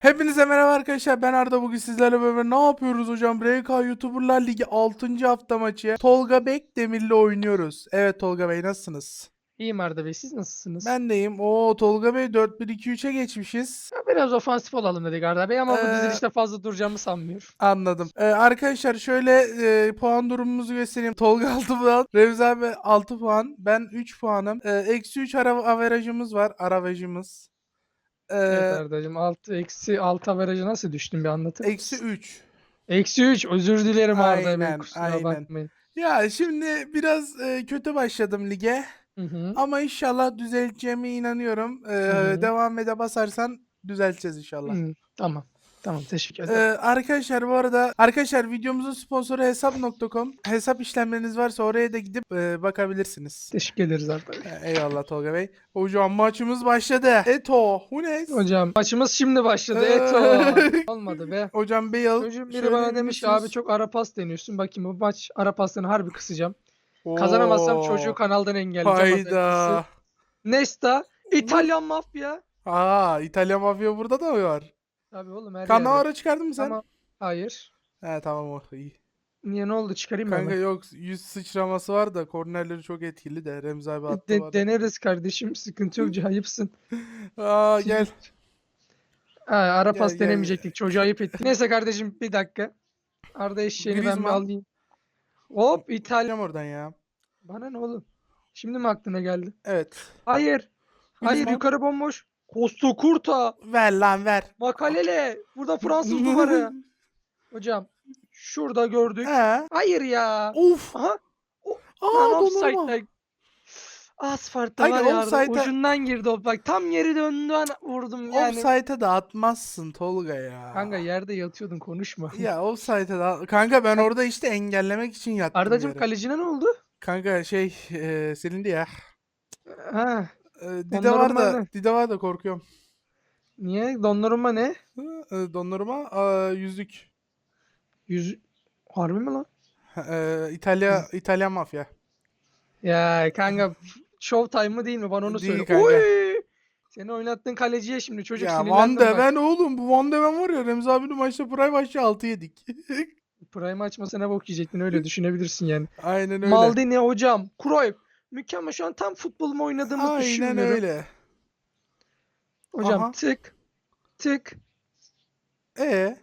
Hepinize merhaba arkadaşlar ben Arda bugün sizlerle beraber ne yapıyoruz hocam? RK YouTuberlar Ligi 6. hafta maçı Tolga Bekdemir'le oynuyoruz. Evet Tolga Bey nasılsınız? İyiyim Arda Bey, siz nasılsınız? Ben deyim. Oo Tolga Bey 4-1-2-3'e geçmişiz. Ya Biraz ofansif olalım dedik Arda Bey ama bu Ee, dizilişte fazla duracağımı sanmıyorum. Anladım. Ee, arkadaşlar şöyle e, puan durumumuzu göstereyim. Tolga 6 puan, Remzi abi 6 puan, ben 3 puanım. Ee, Eksi 3 ara averajımız var. Aravajımız. Ee, Evet Arda'cığım, 6 eksi 6 averajı nasıl düştün bir anlatır eksi mısın? 3. Eksi 3, özür dilerim Arda Bey, kusura aynen. bakmayın. Ya şimdi biraz e, kötü başladım lige. Hı hı. Ama inşallah düzelteceğime inanıyorum. Ee, hı. devam ede basarsan düzelteceğiz inşallah. Hı, Tamam, tamam teşekkür Ee, ederim. arkadaşlar bu arada arkadaşlar videomuzun sponsoru hesap.com. Hesap işlemleriniz varsa oraya da gidip e, bakabilirsiniz. Teşekkür ederiz Arda Bey. Ee, eyvallah Tolga Bey. Hocam maçımız başladı. Eto, Hunes. Hocam maçımız şimdi başladı. Ee, Eto. Olmadı be. Hocam Bale. Çocuğum biri bana demiş ki abi çok ara pas deniyorsun. Bakayım bu maç ara paslarını harbi kısacağım. Kazanamazsam Oo, çocuğu kanaldan engelleyeceğim. Hayda. Nesta, İtalyan mafya. Aa İtalya mafya burada da mı var? Tabii oğlum her yerde. Cannavaro çıkardın mı sen? Ama hayır. He tamam o iyi. Niye ne oldu çıkarayım mı Kanka hemen? yok yüz sıçraması var da kornerleri çok etkili de Remzi abi attı De- bana. deneriz kardeşim sıkıntı yok ayıpsın. Aa gel. Ha, ara Gel, pas gel. denemeyecektik çocuğu ayıp ettik. Neyse kardeşim bir dakika. Arda eşeğini ben bir Griezmann. alayım. Hop İtalya. Geleceğim oradan ya. Bana ne oğlum? Şimdi mi aklına geldi? Evet. Hayır. Hayır Griezmann. yukarı bomboş. Costa Curta. Ver lan ver. Makalele. Burada Fransız duvarı. Hocam şurada gördük. He. Hayır ya. Of. Aha. Aa Lan offside'da. Asfart'ta Kanka, var ya offside'a- ucundan girdi o bak tam yeri döndü an vurdum yani. Offside'e de atmazsın Tolga ya. Kanka yerde yatıyordun konuşma. Ya offside'e de at- Kanka ben orada işte engellemek için yattım Ardacım yere. kalecine ne oldu? Kanka şey e, silindi ya. Ha, E, Dide var da ne? Dide var da korkuyorum. niye? Donnarumma ne? E, Donnarumma aa, yüzük. Yüz... Harbi mi lan? E, İtalya İtalyan mafya. Ya kanka Showtime mı değil mi? Bana onu Değil söyle. kanka. Oy! Seni oynattığın kaleciye şimdi çocuk Ya Van sinirlendim de bak. Ven oğlum bu Van de Ven var ya Remzi abinin maçta Prime maçı 6 yedik. Prime açmasına bok yiyecektin öyle düşünebilirsin yani. Aynen öyle. Maldini hocam. Cruyff. Mükemmel şu an tam futbolumu oynadığımı Aynen düşünüyorum. öyle. Hocam Aha. tık tık. E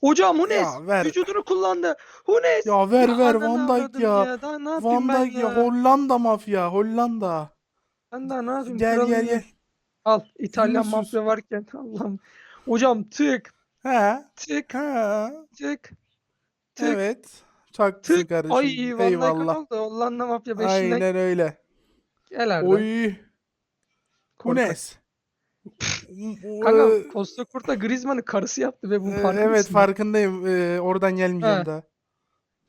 Hocam Hunes Ya ver. vücudunu kullandı. Hunes. ya ver ver ananı Van Dijk ya. Daha ne Van Dijk ya. ya? Hollanda mafya. Hollanda. Ben daha ne yapayım? Gel kralım gel ya. gel. Al İtalyan Vinicius. mafya varken Allah'ım. Hocam tık He. tık He. tık tık Evet. Haklısın tık. kardeşim. Ay ne Eyvallah. oldu? Hollanda mafya beşinden Aynen öyle. gel Arda. Oy. Korkak. Hunes. Kanka Ee, Costa Curta Griezmann'ın karısı yaptı ve bu e, farkında evet mısın? farkındayım. Ee, oradan gelmeyeceğim He. daha.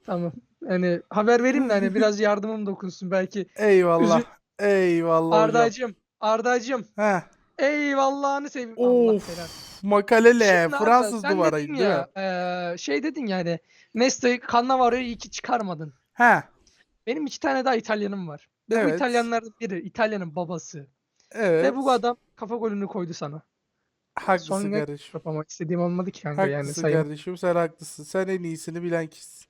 Tamam. Yani haber vereyim de hani biraz yardımım dokunsun belki. Eyvallah. Üzül- Eyvallah hocam. Ardacım, Ardacım. He. Eyvallahını seveyim. Allah Of. belanı. Makalele. Şimdi Arda, Fransız sen duvarıydı dedin değil mi? ya, eee, şey dedin yani Nesta'yı Cannavaro'yu iyi ki çıkarmadın. He. Benim iki tane daha İtalyanım var. Ve bu Evet. İtalyanlardan biri İtalyanın babası. Evet. Ve bu adam kafa golünü koydu sana. Haklısın Son ne kardeşim. yapamak istediğim olmadı ki kanka yani Haklısın sayın. kardeşim. Sen haklısın. Sen en iyisini bilen kişisin.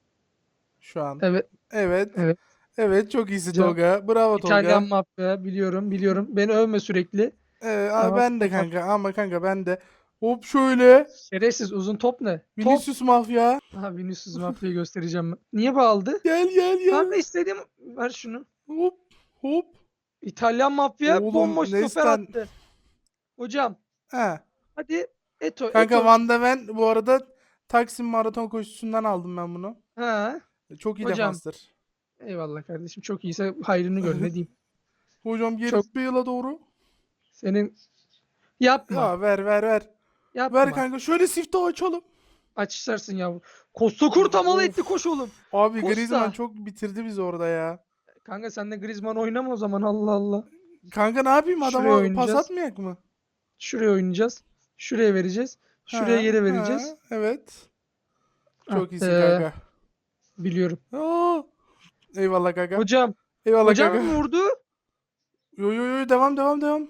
Şu an. Evet. Evet. Evet. Evet çok iyisin Hocam, Tolga. Bravo Tolga. İtalyan mafya biliyorum biliyorum. Beni övme sürekli. Aa, Tamam. ben de kanka ama kanka ben de. Hop şöyle. Şerefsiz uzun top ne? Top. Vinicius mafya. Ha Vinicius mafyayı göstereceğim. ben. Niye bağladı? Gel gel gel. Ben de istediğim ver şunu. Hop hop. İtalyan mafya Oğlum, bomboş stoper Nestan- attı. Hocam He. hadi Eto Kanka Eto. Van de Ven bu arada Taksim maraton koşusundan aldım ben bunu. Ha. Çok iyi Hocam. defanstır. Eyvallah kardeşim çok iyiyse hayrını gör ne diyeyim. Hocam geri Çok- Bale'a doğru. Senin yapma. Ya ver ver ver. Yapma. Ver kanka şöyle siftahı açalım. Açışarsın ya. Costa Curta mal etti koş oğlum. Abi Costa. Griezmann çok bitirdi bizi orada ya. Kanka sen de Griezmann oynama o zaman Allah Allah. Kanka ne yapayım adama pas atmayak mı? Şuraya oynayacağız. Şuraya vereceğiz. Şuraya Ha, yere vereceğiz. ha, evet. Çok iyisin Attı. kanka. Biliyorum. Aa, eyvallah kanka. Hocam. Eyvallah Hocam kanka. mı vurdu? Yo yo yo devam devam devam.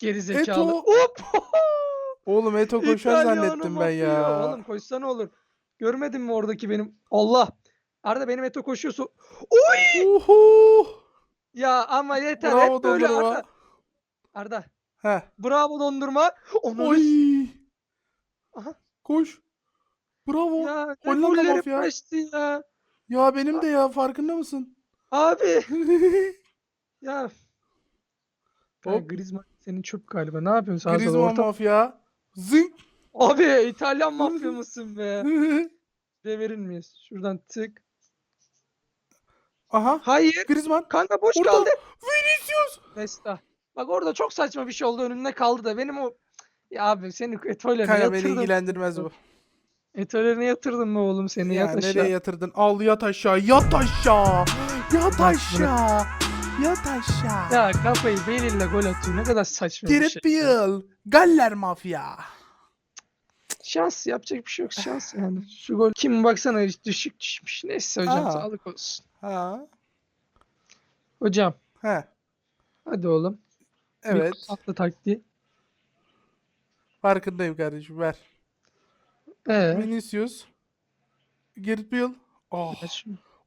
Geri zekalı. Eto. Hop! Oğlum Eto koşar İtalyanım zannettim ben ya. Oğlum koşsa ne olur? Görmedin mi oradaki benim? Allah! Arda benim Eto koşuyorsa. Oy! Uhu. Ya ama yeter Bravo hep böyle dondurma. Arda. Arda. Heh. Bravo dondurma. Onu Oy. Aha. Koş. Bravo. ya ne Hollanda gollerim mafya. kaçtı ya. Ya benim de ya farkında mısın? Abi ya. Hop. Griezmann senin çöp galiba. Ne yapıyorsun sağa sola Griezmann orta? mafya. Zing. Abi İtalyan mafya mısın be? Devirir miyiz? Şuradan tık. Aha. Hayır. Griezmann. Kanka boş Orada. kaldı. Vinicius. Nesta. Bak orada çok saçma bir şey oldu önümde kaldı da benim o ya abi seni etolerine Kanka beni yatırdım. ilgilendirmez bu. Etolerine yatırdın mı oğlum seni Ya yat aşağı. nereye yatırdın? Al yat aşağı. Yat aşağı. Yat aşağı. Yat aşağı. Ya kafayı belirle gol atıyor. Ne kadar saçma bir Gareth şey. Bale. Galler mafya. Şans yapacak bir şey yok şans yani. Şu gol kim baksana düşük düşmüş. Neyse hocam Aa. sağlık olsun. Ha. Hocam He. hadi oğlum. Evet. Atlı taktiği. Farkındayım kardeşim ver. Ee, Vinicius. Gareth Bale. Oh.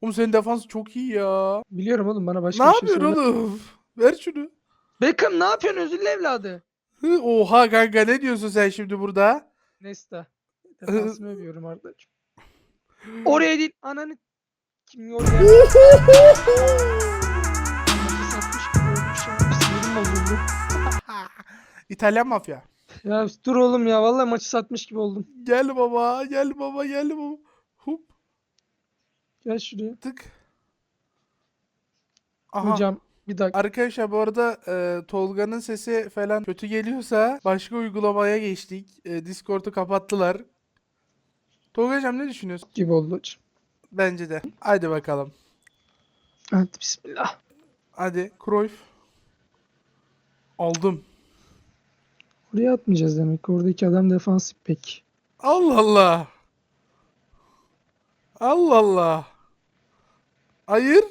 Oğlum senin defans çok iyi ya. Biliyorum oğlum bana başka ne bir şey yapıyorsun söyle. oğlum? Ver şunu. Beckham ne yapıyorsun özürlü evladı? Hı, Oha kanka ne diyorsun sen şimdi burada? Nesta. Defansımı övüyorum Arda'cığım. Oraya değil ananı kim? Maçı satmış gibi olmuş ya. Sinirim bozuldu. İtalyan mafya. Ya dur oğlum ya vallahi maçı satmış gibi oldum. Gel baba, gel baba, gel baba. Hop, Gel şuraya. tık. Aha. Hocam bir dakika. Arkadaşlar bu arada e, Tolga'nın sesi falan kötü geliyorsa başka uygulamaya geçtik. E, Discord'u kapattılar. Tolga'cığım ne düşünüyorsun? gibi oldu hocam. Bence de. Hadi bakalım. Hadi bismillah. Hadi Cruyff. Aldım. Oraya atmayacağız demek. ki. Oradaki adam defansif pek. Allah Allah. Allah Allah. Hayır.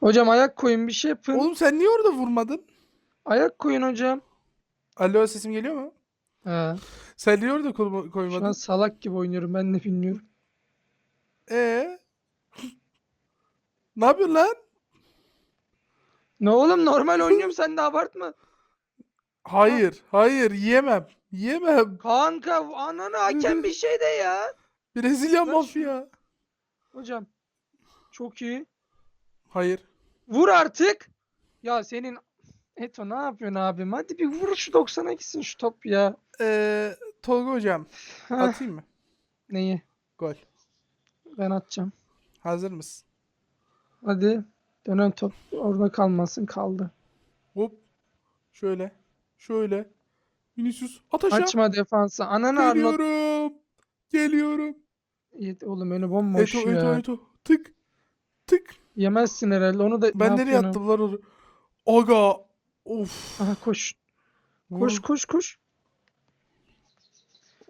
Hocam ayak koyun bir şey yapın. Oğlum sen niye orada vurmadın? Ayak koyun hocam. Alo sesim geliyor mu? Ha. Sen niye orada koyma- Şu an koymadın? salak gibi oynuyorum ben de bilmiyorum. Ee? ne yapıyorsun lan? Ne oğlum normal oynuyorum sen de abartma. Hayır, hayır yiyemem. Yiyemem. Kanka ananı hakem bir şey de ya. Brezilya Ver mafya. Hocam. Çok iyi. Hayır. Vur artık. Ya senin Eto ne yapıyorsun abim? Hadi bir vur şu 90'a gitsin şu top ya. Ee, Tolga hocam Heh, atayım mı? neyi? Gol. Ben atacağım. Hazır mısın? Hadi. Dönen top orada kalmasın kaldı. Hop. Şöyle. Şöyle. Vinicius at aşağı. Açma defansı. Ananı. Geliyorum. Geliyorum. Yet- Oğlum önü bomboş Eto, ya. Eto, Eto. Tık. Tık. Yemezsin herhalde. Onu da ne Ben nereye yapıyorsun? attım lan onu? Aga. Of. Aha koş. Koş koş koş.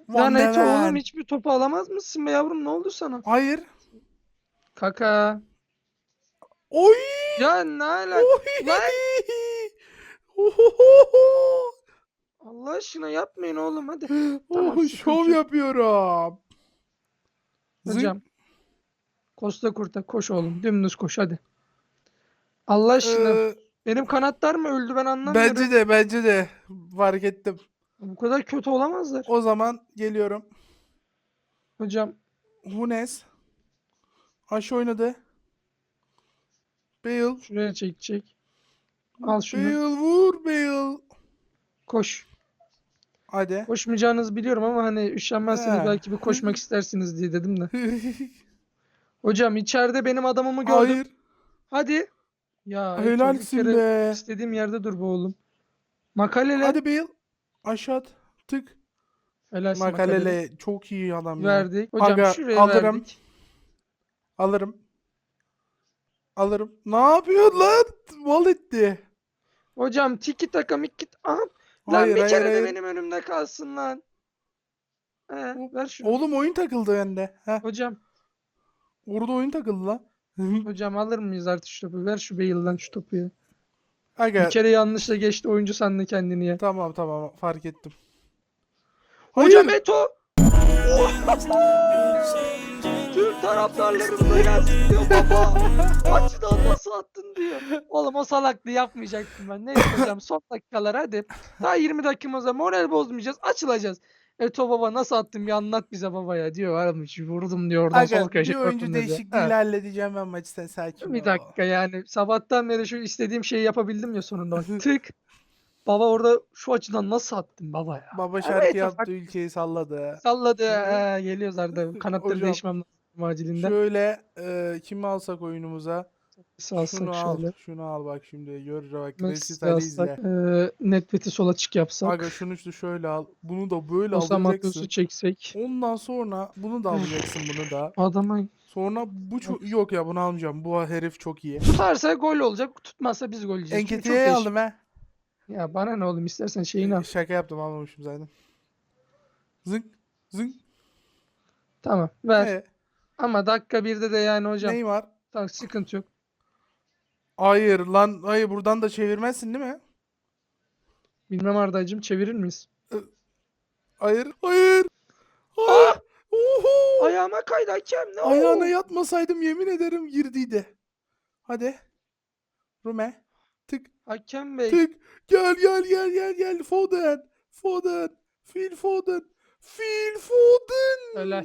Van Lan de Eto oğlum hiçbir topu alamaz mısın be yavrum? Ne oldu sana? Hayır. Kaka. Oy. Ya ne alaka? Oy. Lan! Ohohoho. Allah aşkına yapmayın oğlum hadi. Tamam, Oh, sıkıntı şov yok. yapıyorum. Zınk. Hocam. Costa Kurta koş oğlum. Dümdüz koş hadi. Allah aşkına. Ee, Benim kanatlar mı öldü ben anlamıyorum. bence de bence de fark ettim. Bu kadar kötü olamazlar. O zaman geliyorum. Hocam Hunes. Aş oynadı. Bale. şuraya çekecek. Al şunu. Bale vur Bale. Koş. Hadi. Koşmayacağınızı biliyorum ama hani üşenmezseniz He. belki bir koşmak istersiniz diye dedim de. Hocam içeride benim adamımı gördüm. Hayır. Hadi. Ya Helalsin be. istediğim yerde dur be oğlum. Makalele. Hadi Bale. Aşağı at. Tık. Helalsin Makalele. Makalele çok iyi adam ya. Verdik. Hocam Aga, şuraya alırım. verdik. Alırım. Alırım. Ne yapıyorsun lan? Mal etti. Hocam tiki taka miki Aha. Lan Hayır bir hayır kere de hayır. benim önümde kalsın lan. He, ver şunu. Oğlum oyun takıldı bende. Heh. Hocam, Orada oyun takıldı lan. hocam alır mıyız artık şu topu? Ver şu Bale'dan şu topu ya. Aga Bir kere yanlışla geçti oyuncu sandı kendini ya. tamam tamam fark ettim. Hocam Hayır. Eto. Türk taraftarlarımıza gelsin diyor baba. Açıdan nasıl attın diyor. Oğlum o salaklığı yapmayacaktım ben. Neyse hocam son dakikalar hadi. Daha 20 dakikamız var. Moral bozmayacağız. Açılacağız. Eto baba nasıl attın bir anlat bize baba ya diyor. Varmış vurdum diyor oradan sol Aga köşe. bir oyuncu Ha, halledeceğim ben maçı sen sakin Bir dakika yani sabahtan beri şu istediğim şeyi yapabildim ya sonunda. Bak, Tık. Baba orada şu açıdan nasıl attın baba ya. Baba Evet, şarkı ufak- yaptı ülkeyi salladı. Salladı. He, geliyoruz Arda. Kanatları Hocam, değişmem lazım acilinden. Şöyle e, kimi alsak oyunumuza? Alsak Şunu al. şöyle. Şunu al bak şimdi. Gör bak. Resitali alsak. izle. E, Netbet'i sola çık yapsak. Aga şunu şu şöyle al. Bunu da böyle Osam alacaksın. Çeksek. Ondan sonra bunu da alacaksın bunu da. Adama Sonra bu çok yok ya bunu almayacağım. Bu herif çok iyi. tutarsa gol olacak. Tutmazsa biz gol yiyeceğiz. Değişik. aldım he. Ya bana ne oğlum istersen şeyini al. Şaka yaptım almamışım zaten. Zınk zınk. Tamam ver. Ee, Ama dakika birde de yani hocam. Neymar. Tamam, sıkıntı yok. Hayır lan. Hayır buradan da çevirmezsin değil mi? Bilmem Arda'cığım çevirir miyiz? Hayır. Hayır. Hayır. Oho. Ayağıma kaydı hakem. Ne Ayağına o? yatmasaydım yemin ederim girdiydi. Hadi. Rume. Tık Hakem bey. tık. Gel gel gel gel gel. Foden. Foden. Phil Foden. Phil Foden. Helal.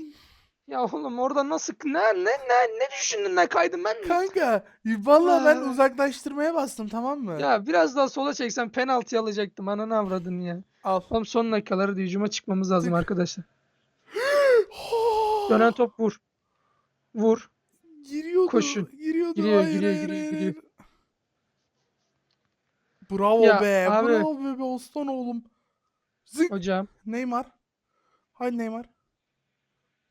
Ya oğlum orada nasıl ne ne ne ne düşündün ne kaydın ben mi? Kanka vallahi ben Ha. uzaklaştırmaya bastım tamam mı? Ya biraz daha sola çeksen penaltı alacaktım. Ananı avradın ya. Al. Oğlum son dakikaları da hücuma çıkmamız lazım Tık. arkadaşlar. Dönen top vur. Vur. Giriyordu. Koşun. Giriyordu. Giriyor, hayır, giriyor, hayır, giriyor, hayır, giriyor. hayır. Bravo Ya be. abi. Bravo be, be aslan oğlum. Zık. Hocam. Neymar. Haydi Neymar.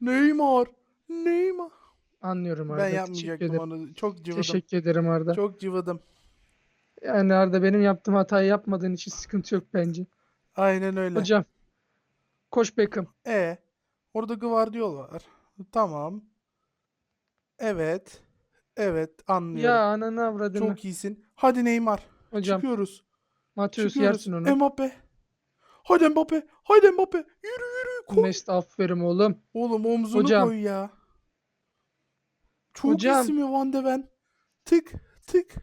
Neymar. Neymar. Anlıyorum Arda. Ben teşekkür yapmayacaktım ederim. onu. Çok cıvıdım. Teşekkür ederim Arda. Çok cıvıdım. Yani Arda benim yaptığım hatayı yapmadığın için sıkıntı yok bence. Aynen öyle. Hocam. Koş Beckham. E. Orada Guardiola var. Tamam. Evet. Evet anlıyorum. Ya ananı avradını. Çok iyisin. Hadi Neymar. Hocam. Çıkıyoruz. Mateus Çıkıyoruz. yersin onu. Mbappe. Haydi Mbappe. Haydi Mbappe. Yürü. Koy. Mesut aferin oğlum. Oğlum omzunu Hocam. koy ya. Çok Hocam. iyisin mi Van de Ven? Tık tık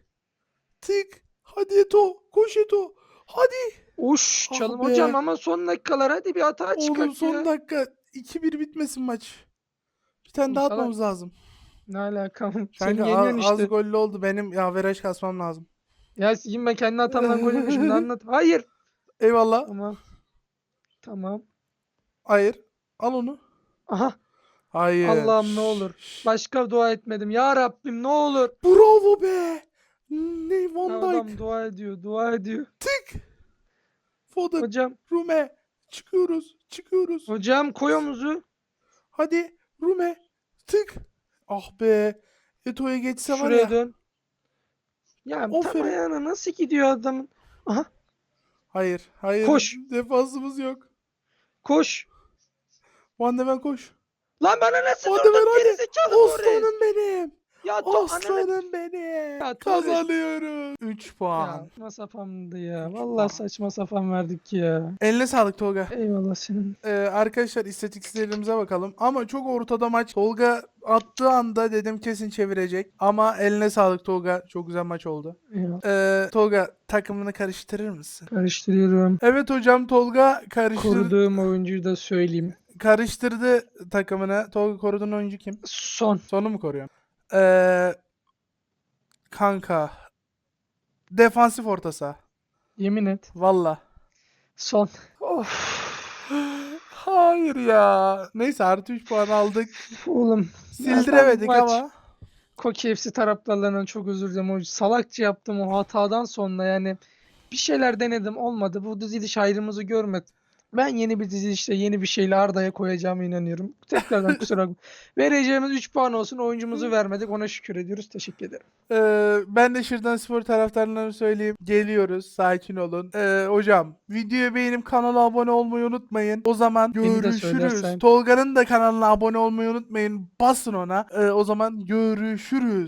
tık. Hadi Eto. Koş Eto. Hadi. Uş Ah çalım be. hocam ama son dakikalar hadi bir hata Oğlum çıkart son ya. dakika 2-1 bitmesin maç. Bir tane Oğlum daha salak. atmamız lazım. Ne alakam? Sen Kanka yeniyorsun az, az işte. gollü oldu. Benim ya averaj kasmam lazım. Ya sikeyim ben kendi hatamdan gol yemişim. Ne anlat? Hayır. Eyvallah. Tamam. Tamam. Hayır. Al onu. Aha. Hayır. Allah'ım ne olur. Başka dua etmedim. Ya Rabbim ne olur. Bravo be. Ne Van Adam Dijk. dua ediyor. Dua ediyor. Tık. Foden. Hocam. Rume. Çıkıyoruz. Çıkıyoruz. Hocam koy omuzu. Hadi Rume. Tık. Ah be. Eto'ya geçse var Şuraya ya. dön. Ya tam Aferin. ayağına nasıl gidiyor adamın? Aha. Hayır. Hayır. Koş. Defansımız yok. Koş. Van de Ven koş. Lan bana nasıl Hadi vurdun ver, hadi. gerizekalı Torres? Aslanım benim. Ya to ananı Aslanım benim. Ya Torres. Kazanıyoruz. 3 puan. Ya saçma sapandı ya. Vallahi puan. saçma sapan verdik ya. Eline sağlık Tolga. Eyvallah senin. Ee, arkadaşlar istatistiklerimize bakalım. Ama çok ortada maç. Tolga attığı anda dedim kesin çevirecek. Ama eline sağlık Tolga. Çok güzel maç oldu. Eyvallah. Ee, Tolga takımını karıştırır mısın? Karıştırıyorum. Evet hocam Tolga karıştır Koruduğum oyuncuyu da söyleyeyim. Karıştırdı takımını. Tolga koruduğun oyuncu kim? Son. Sonu mu koruyorsun? Ee, kanka. Defansif orta saha. Yemin et. Valla. Son. Of. Hayır ya. Neyse artı 3 puan aldık. Oğlum. Sildiremedik maç- ama. Koki FC taraftarlarından çok özür dilerim. O salakça yaptım o hatadan sonra yani bir şeyler denedim olmadı. Bu diziliş ayrımızı görmedim. Ben yeni bir dizilişte yeni bir şeyle Arda'ya koyacağıma inanıyorum. Tekrardan kusura bakma. Vereceğimiz 3 puan olsun. Oyuncumuzu vermedik. Ona şükür ediyoruz. Teşekkür ederim. Ee, ben de şuradan spor taraftarlarına söyleyeyim. Geliyoruz. Sakin olun. Ee, hocam videoyu beğenip kanala abone olmayı unutmayın. O zaman görüşürüz. Tolga'nın da kanalına abone olmayı unutmayın. Basın ona. Ee, o zaman görüşürüz.